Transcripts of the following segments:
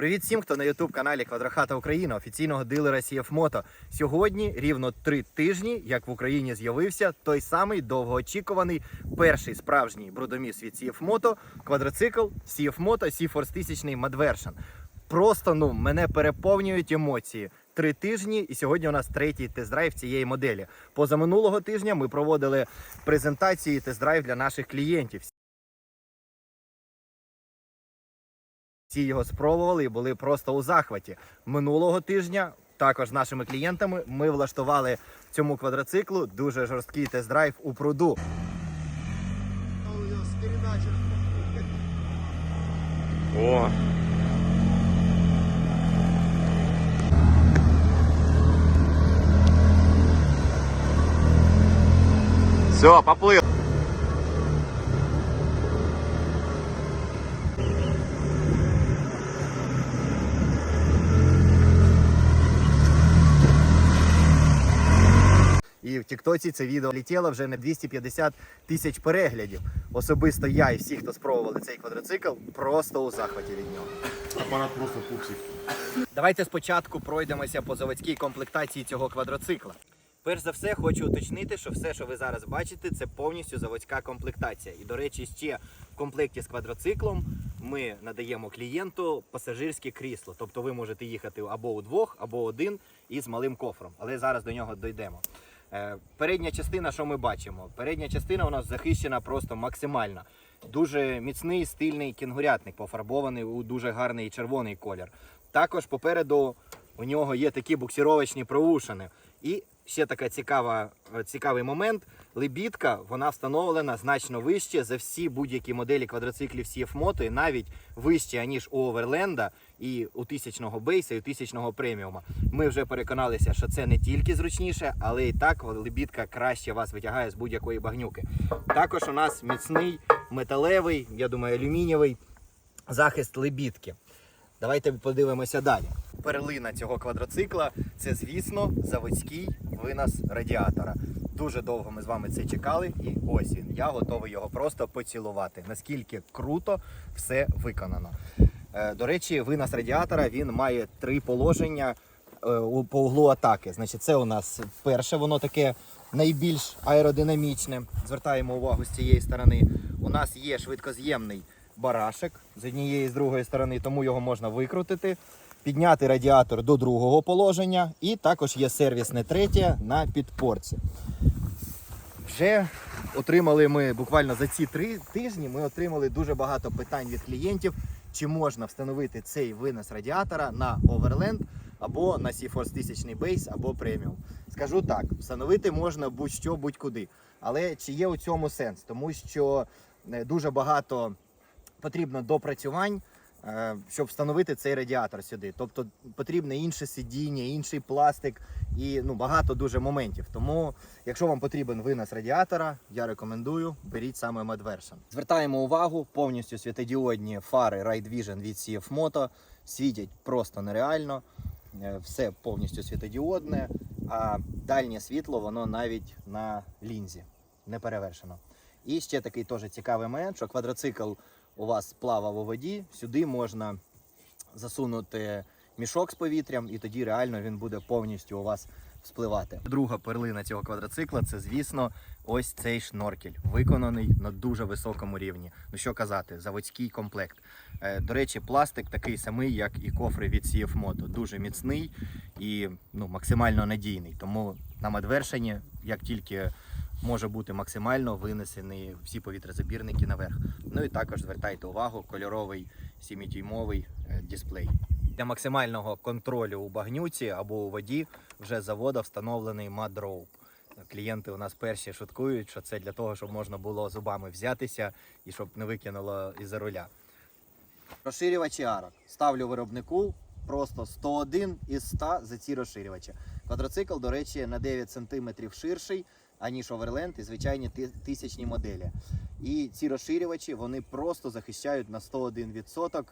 Привіт всім, хто на youtube каналі Квадрохата Україна, офіційного дилера Moto. Сьогодні рівно три тижні, як в Україні з'явився той самий довгоочікуваний перший справжній брудоміс від Moto квадроцикл C-Force 1000 Madversion. Просто ну мене переповнюють емоції. Три тижні, і сьогодні у нас третій тест-драйв цієї моделі. Позаминулого тижня ми проводили презентації тест-драйв для наших клієнтів. Всі його спробували і були просто у захваті. Минулого тижня також з нашими клієнтами ми влаштували цьому квадроциклу дуже жорсткий тест-драйв у пруду. О. Все, поплыл. В Тіктоці це відео летіло вже на 250 тисяч переглядів. Особисто я і всі, хто спробували цей квадроцикл, просто у захваті від нього. Аппарат просто пупсик. Давайте спочатку пройдемося по заводській комплектації цього квадроцикла. Перш за все, хочу уточнити, що все, що ви зараз бачите, це повністю заводська комплектація. І, до речі, ще в комплекті з квадроциклом ми надаємо клієнту пасажирське крісло. Тобто ви можете їхати або удвох, або один із малим кофром. Але зараз до нього дійдемо. Е, Передня частина, що ми бачимо? Передня частина у нас захищена просто максимально. Дуже міцний стильний кінгурятник, пофарбований у дуже гарний червоний колір. Також попереду у нього є такі буксіровочні проушини. І ще така цікава, е, цікавий момент. Лебідка вона встановлена значно вище за всі будь-які моделі квадроциклів CF Moto, і навіть вище, аніж у Оверленда і у тисячного бейса, і у тисячного преміума. Ми вже переконалися, що це не тільки зручніше, але і так лебідка краще вас витягає з будь-якої багнюки. Також у нас міцний металевий, я думаю, алюмінієвий захист лебідки. Давайте подивимося далі. Перлина цього квадроцикла це, звісно, заводський винос радіатора. Дуже довго ми з вами це чекали, і ось він. Я готовий його просто поцілувати. Наскільки круто все виконано. Е, До речі, винос радіатора він має три положення е, по углу атаки. Значить, це у нас перше, воно таке найбільш аеродинамічне. Звертаємо увагу з цієї сторони. У нас є швидкоз'ємний барашек з однієї і з другої сторони, тому його можна викрутити, підняти радіатор до другого положення, і також є сервісне третє на підпорці. Вже отримали ми буквально за ці три тижні. Ми отримали дуже багато питань від клієнтів, чи можна встановити цей винос радіатора на Overland або на C-Force 1000 Base або Premium. Скажу так, встановити можна будь-що, будь-куди. Але чи є у цьому сенс? Тому що е, дуже багато потрібно допрацювань, е, щоб встановити цей радіатор сюди. Тобто потрібне інше сидіння, інший пластик і ну, багато дуже моментів. Тому, якщо вам потрібен винос радіатора, я рекомендую беріть саме Madversion. Звертаємо увагу, повністю світодіодні фари Ride Vision від CF світять просто нереально. Е, Все повністю світодіодне, а дальнє світло воно навіть на лінзі не перевершено. І ще такий теж цікавий момент, що квадроцикл у вас плавав у воді, сюди можна засунути мішок з повітрям, і тоді реально він буде повністю у вас вспливати. Друга перлина цього квадроцикла це, звісно, ось цей шноркель, виконаний на дуже високому рівні. Ну що казати, заводський комплект. Е, До речі, пластик такий самий, як і кофри від CF Moto. Дуже міцний і ну, максимально надійний. Тому на медвершині, як тільки може бути максимально винесені всі повітрозабірники наверх. Ну і також звертайте увагу, кольоровий сімідюймовий е, дисплей. Для максимального контролю у багнюці або у воді вже з завода встановлений Rope. Клієнти у нас перші шуткують, що це для того, щоб можна було зубами взятися і щоб не викинуло із-за руля. Розширювачі арок. Ставлю виробнику просто 101 із 100 за ці розширювачі. Квадроцикл, до речі, на 9 см ширший, аніж Overland і звичайні тисячні моделі. І ці розширювачі вони просто захищають на 101%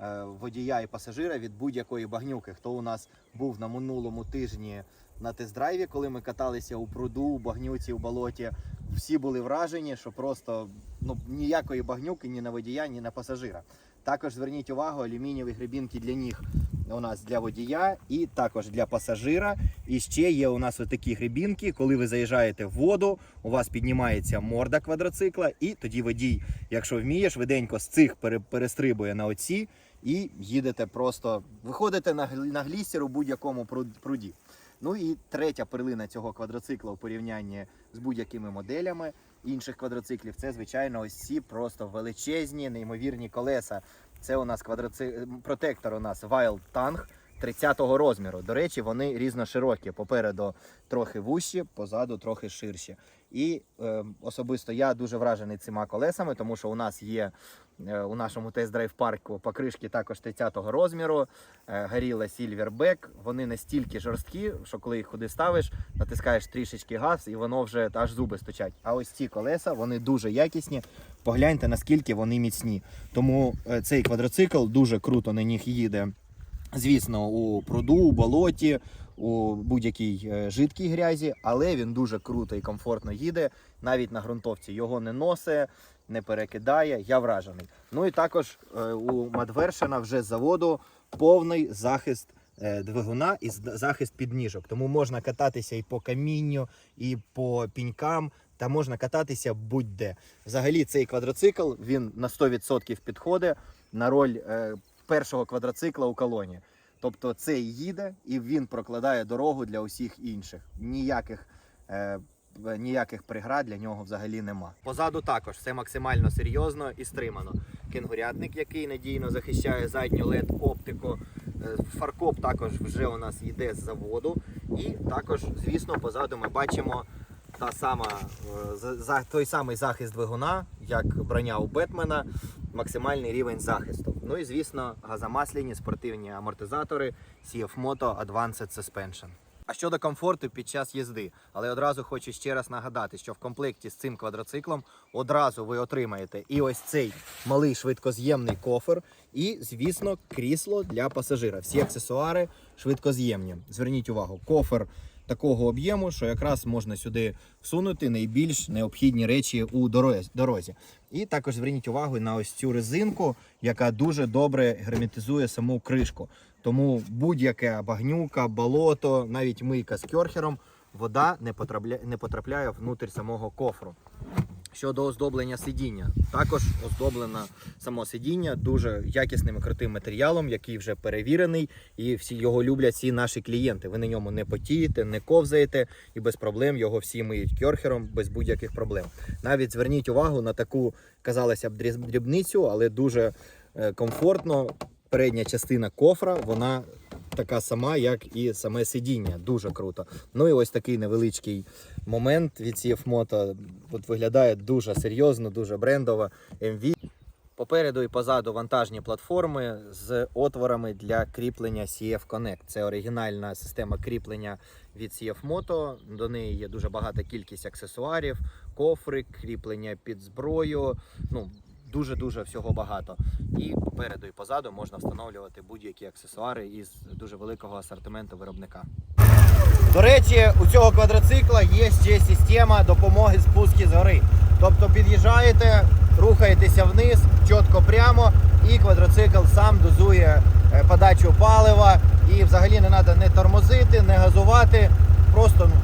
е, водія і пасажира від будь-якої багнюки. Хто у нас був на минулому тижні на тест-драйві, коли ми каталися у пруду, у багнюці, у болоті, всі були вражені, що просто ну, ніякої багнюки ні на водія, ні на пасажира. Також зверніть увагу, алюмінієві гребінки для ніг у нас для водія і також для пасажира. І ще є у нас такі гребінки, коли ви заїжджаєте в воду, у вас піднімається морда квадроцикла, і тоді водій, якщо вміє, швиденько з цих перестрибує на оці і їдете просто, виходите на, гл- на у будь-якому пруді. Ну і третя перлина цього квадроцикла у порівнянні з будь-якими моделями інших квадроциклів, це звичайно ось ці просто величезні, неймовірні колеса. Це у нас квадроци... протектор у нас Wild Tang 30-го розміру. До речі, вони різноширокі. Попереду трохи вущі, позаду трохи ширші. І е, особисто я дуже вражений цими колесами, тому що у нас є у нашому тест-драйв парку покришки також 30-го розміру. Е, Горіла Silverback. Вони настільки жорсткі, що коли їх куди ставиш, натискаєш трішечки газ, і воно вже аж зуби стучать. А ось ці колеса вони дуже якісні. Погляньте, наскільки вони міцні. Тому е, цей квадроцикл дуже круто на них їде. Звісно, у пруду, у болоті, у будь-якій е, жидкій грязі, але він дуже круто і комфортно їде. Навіть на ґрунтовці його не носить, не перекидає. Я вражений. Ну і також е, у Мадвершина вже з заводу повний захист е, двигуна і захист підніжок. Тому можна кататися і по камінню, і по пінькам. Та можна кататися будь-де. Взагалі, цей квадроцикл він на 100% підходить на роль е, першого квадроцикла у колоні. Тобто цей їде і він прокладає дорогу для усіх інших. Ніяких, ніяких преград для нього взагалі нема. Позаду також все максимально серйозно і стримано. Кенгурятник, який надійно захищає задню led оптику. Е, Фаркоп також вже у нас йде з заводу. І також, звісно, позаду ми бачимо та сама, е, за- той самий захист двигуна, як броня у Бетмена, максимальний рівень захисту. Ну і звісно, газомасляні спортивні амортизатори CF Moto Advanced Suspension. А щодо комфорту під час їзди, але одразу хочу ще раз нагадати, що в комплекті з цим квадроциклом одразу ви отримаєте і ось цей малий швидкоз'ємний кофер, і, звісно, крісло для пасажира. Всі аксесуари швидкоз'ємні. Зверніть увагу, кофер такого об'єму, що якраз можна сюди всунути найбільш необхідні речі у дорозі-. І також зверніть увагу на ось цю резинку, яка дуже добре герметизує саму кришку. Тому будь-яке багнюка, болото, навіть мийка з кьорхером, вода не потрапляє, не потрапляє внутрь самого кофру. Щодо оздоблення сидіння, також оздоблено само сидіння дуже якісним і крутим матеріалом, який вже перевірений, і всі його люблять всі наші клієнти. Ви на ньому не потієте, не ковзаєте, і без проблем його всі миють кьорхером без будь-яких проблем. Навіть зверніть увагу на таку, казалося б, дрібницю, але дуже е, комфортно. Передня частина кофра, вона така сама, як і саме сидіння. Дуже круто. Ну і ось такий невеличкий момент від CF Moto. От виглядає дуже серйозно, дуже брендово. MV. Попереду і позаду вантажні платформи з отворами для кріплення CF Connect. Це оригінальна система кріплення від CF Moto. До неї є дуже багата кількість аксесуарів, кофри, кріплення під зброю. Ну, дуже-дуже всього багато. І попереду і позаду можна встановлювати будь-які аксесуари із дуже великого асортименту виробника. До речі, у цього квадроцикла є ще система допомоги спуски з гори. Тобто під'їжджаєте, рухаєтеся вниз, чітко прямо, і квадроцикл сам дозує е, подачу палива. І взагалі не треба не тормозити, не газувати. Просто ну,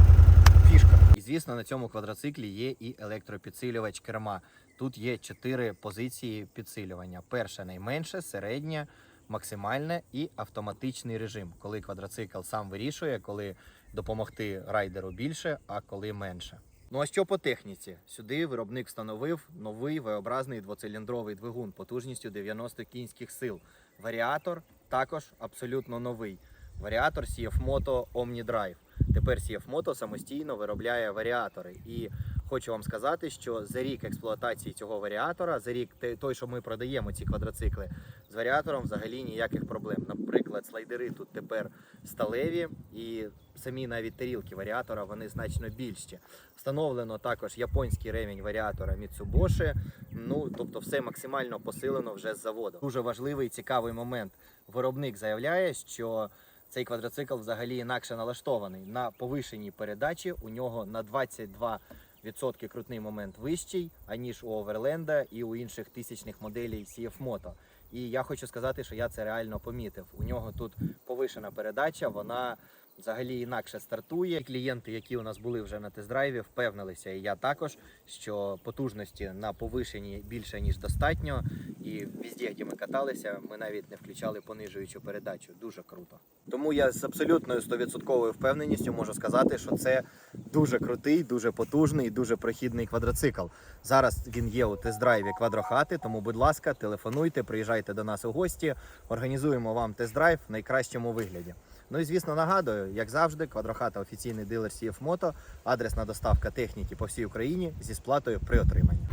фішка. І звісно, на цьому квадроциклі є і електропідсилювач керма. Тут є чотири позиції підсилювання: перше найменше, середнє, максимальне і автоматичний режим, коли квадроцикл сам вирішує, коли допомогти райдеру більше, а коли менше. Ну а що по техніці? Сюди виробник встановив новий V-образний двоциліндровий двигун потужністю 90 кінських сил. Варіатор також абсолютно новий. Варіатор CF Moto OmniDrive. Тепер CF самостійно виробляє варіатори. І хочу вам сказати, що за рік експлуатації цього варіатора, за рік той, що ми продаємо ці квадроцикли, з варіатором взагалі ніяких проблем. Наприклад, слайдери тут тепер сталеві, і самі навіть тарілки варіатора вони значно більші. Встановлено також японський ремінь варіатора Mitsubishi. Ну тобто, все максимально посилено вже з заводу. Дуже важливий і цікавий момент. Виробник заявляє, що цей квадроцикл взагалі інакше налаштований на повишеній передачі. У нього на 22 відсотки крутний момент вищий, аніж у Оверленда і у інших тисячних моделей CF. І я хочу сказати, що я це реально помітив. У нього тут повишена передача, вона взагалі інакше стартує. Клієнти, які у нас були вже на тест-драйві, впевнилися, і я також, що потужності на повишенні більше ніж достатньо. І везде, де ми каталися, ми навіть не включали понижуючу передачу. Дуже круто. Тому я з абсолютною 100% впевненістю можу сказати, що це дуже крутий, дуже потужний, дуже прохідний квадроцикл. Зараз він є у тест-драйві квадрохати, тому, будь ласка, телефонуйте, приїжджайте до нас у гості, організуємо вам тест-драйв в найкращому вигляді. Ну і звісно, нагадую, як завжди, квадрохата офіційний дилер CF Moto, адресна доставка техніки по всій Україні зі сплатою при отриманні.